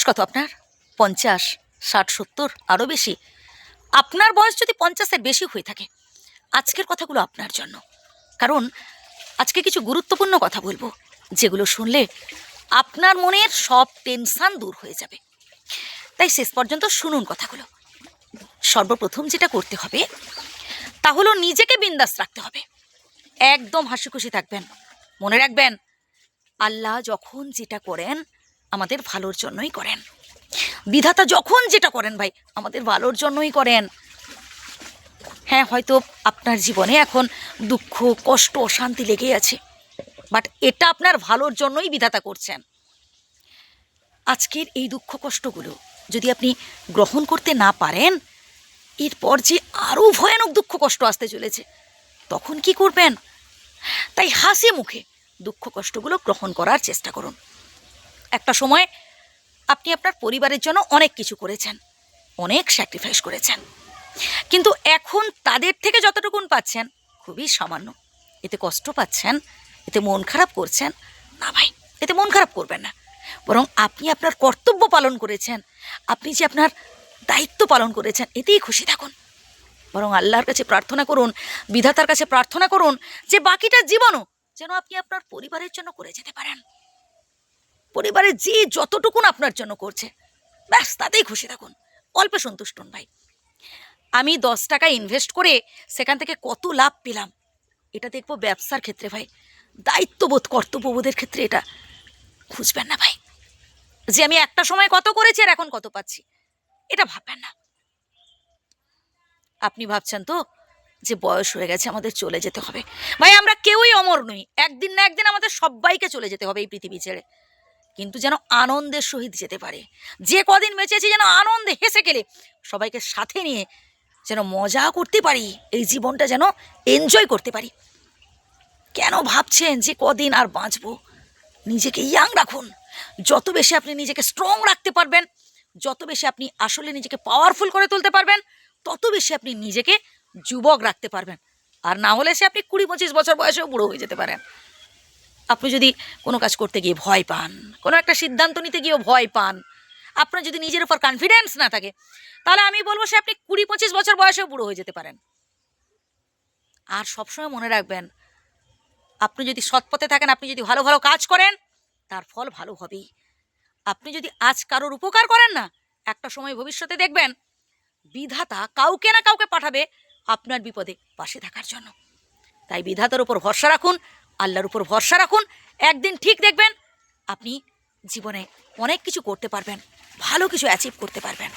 বয়স কত আপনার? পঞ্চাশ, ষাট, সত্তর আরও বেশি। আপনার বয়স যদি পঞ্চাশের বেশি হয়ে থাকে, আজকের কথাগুলো আপনার জন্য। কারণ আজকে কিছু গুরুত্বপূর্ণ কথা বলব, যেগুলো শুনলে আপনার মনের সব টেনশন দূর হয়ে যাবে। তাই শেষ পর্যন্ত শুনুন কথাগুলো। সর্বপ্রথম যেটা করতে হবে, তা হলো নিজেকে বিন্দাস রাখতে হবে। একদম হাসি খুশি থাকবেন। মনে রাখবেন, আল্লাহ যখন যেটা করেন আমাদের ভালোর জন্যই করেন। বিধাতা যখন যেটা করেন ভাই, আমাদের ভালোর জন্যই করেন। হ্যাঁ হয়তো আপনার জীবনে এখন দুঃখ, কষ্ট, অশান্তি লেগেই আছে বাট এটা আপনার ভালোর জন্যই বিধাতা করছেন। আজকের এই দুঃখ, কষ্টগুলো যদি আপনি গ্রহণ করতে না পারেন, এরপর যে আরও ভয়ানক দুঃখ, কষ্ট আসতে চলেছে, তখন কি করবেন? তাই হাসি মুখে দুঃখ, কষ্টগুলো গ্রহণ করার চেষ্টা করুন। একটা সময় আপনি আপনার পরিবারের জন্য অনেক কিছু করেছেন, অনেক স্যাক্রিফাইস করেছেন। কিন্তু এখন তাদের থেকে যতটুকুন পাচ্ছেন, খুবই সামান্য। এতে কষ্ট পাচ্ছেন, এতে মন খারাপ করছেন, না ভাই, এতে মন খারাপ করবেন না। বরং আপনি আপনার কর্তব্য পালন করেছেন, আপনি যে আপনার দায়িত্ব পালন করেছেন, এতেই খুশি থাকুন। বরং আল্লাহর কাছে প্রার্থনা করুন, বিধাতার কাছে প্রার্থনা করুন, যে বাকিটা জীবনও যেন আপনি আপনার পরিবারের জন্য করে যেতে পারেন। পরিবারের যে যতটুকুন আপনার জন্য করছে, ব্যাস তাতেই খুশি থাকুন। অল্পে সন্তুষ্ট ভাই। আমি দশ টাকা ইনভেস্ট করে সেখান থেকে কত লাভ পেলাম, এটা দেখব ব্যবসার ক্ষেত্রে ভাই। দায়িত্ববোধ, কর্তব্যবোধের ক্ষেত্রে এটা খুঁজবেন না ভাই। যে আমি একটা সময় কত করেছি আর এখন কত পাচ্ছি, এটা ভাববেন না। আপনি ভাবছেন তো যে বয়স হয়ে গেছে, আমাদের চলে যেতে হবে। ভাই, আমরা কেউই অমর নই। একদিন না একদিন আমাদের সবাইকে চলে যেতে হবে এই পৃথিবী ছেড়ে। কিন্তু যেন আনন্দের সহিত যেতে পারে। যে কদিন বেঁচেছি যেন আনন্দে হেসে গেলে, সবাইকে সাথে নিয়ে যেন মজা করতে পারি, এই জীবনটা যেন এনজয় করতে পারি। কেন ভাবছেন যে কদিন আর বাঁচবো? নিজেকে ইয়াং রাখুন। যত বেশি আপনি নিজেকে স্ট্রং রাখতে পারবেন, যত বেশি আপনি আসলে নিজেকে পাওয়ারফুল করে তুলতে পারবেন, তত বেশি আপনি নিজেকে যুবক রাখতে পারবেন। আর না হলে সে আপনি কুড়ি পঁচিশ বছর বয়সেও বুড়ো হয়ে যেতে পারেন। আপনি যদি কোনো কাজ করতে গিয়ে ভয় পান, কোনো একটা সিদ্ধান্ত নিতে গিয়েও ভয় পান, আপনার যদি নিজের উপর কনফিডেন্স না থাকে, তাহলে আমি বলব সে আপনি কুড়ি পঁচিশ বছর বয়সেও বুড়ো হয়ে যেতে পারেন। আর সবসময় মনে রাখবেন, আপনি যদি সৎ পথে থাকেন, আপনি যদি ভালো ভালো কাজ করেন, তার ফল ভালো হবেই। আপনি যদি আজ কারোর উপকার করেন না, একটা সময় ভবিষ্যতে দেখবেন, বিধাতা কাউকে না কাউকে পাঠাবে আপনার বিপদে পাশে থাকার জন্য। তাই বিধাতার উপর ভরসা রাখুন আল্লাহর উপর ভরসা রাখুন। একদিন ঠিক দেখবেন, আপনি জীবনে অনেক কিছু করতে পারবেন, ভালো কিছু অ্যাচিভ করতে পারবেন।